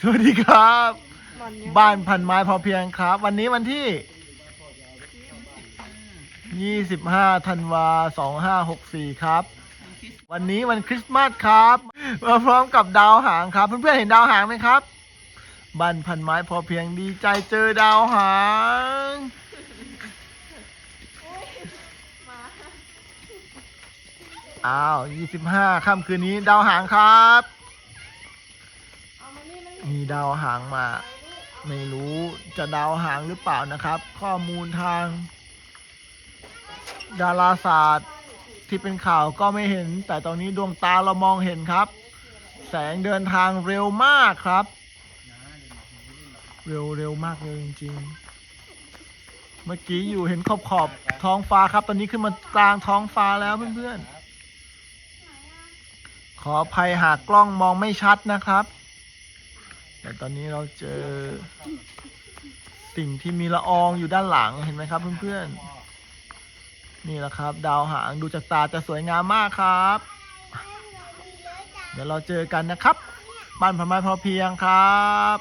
สวัสดีครับหล่อนยังบ้านพันไม้พอเพียงครับ วันนี้วันที่ 25ธันวา2564 ครับ วันนี้วันคริสต์มาสครับมาพร้อมกับดาวหางครับ เพื่อนๆเห็นดาวหางไหมครับ บ้านพันไม้พอเพียงดีใจเจอดาวหางอ้าว25ค่ำคืนนี้ดาวหางครับเอา มีดาวหางมา ไม่รู้จะดาวหางหรือเปล่านะครับ ข้อมูลทาง ดาราศาสตร์ที่เป็นข่าวก็ไม่เห็น แต่ตอนนี้ดวงตาเรามองเห็นครับ แสงเดินทางเร็วมากครับ เร็วเร็วมากเลยจริง ๆ เมื่อกี้อยู่เห็นขอบขอบท้องฟ้าครับ ตอนนี้ขึ้นมากลางท้องฟ้าแล้วเพื่อนๆขออภัยหากกล้องมองไม่ชัดนะครับ แต่ตอนนี้เราเจอสิ่งที่มีละอองอยู่ด้านหลังเห็นไหมครับเพื่อนๆ นี่แหละครับ ดาวหางดูจากตาจะสวยงามมากครับ เดี๋ยวเราเจอกันนะครับ บ้านพม่าพอเพียงครับ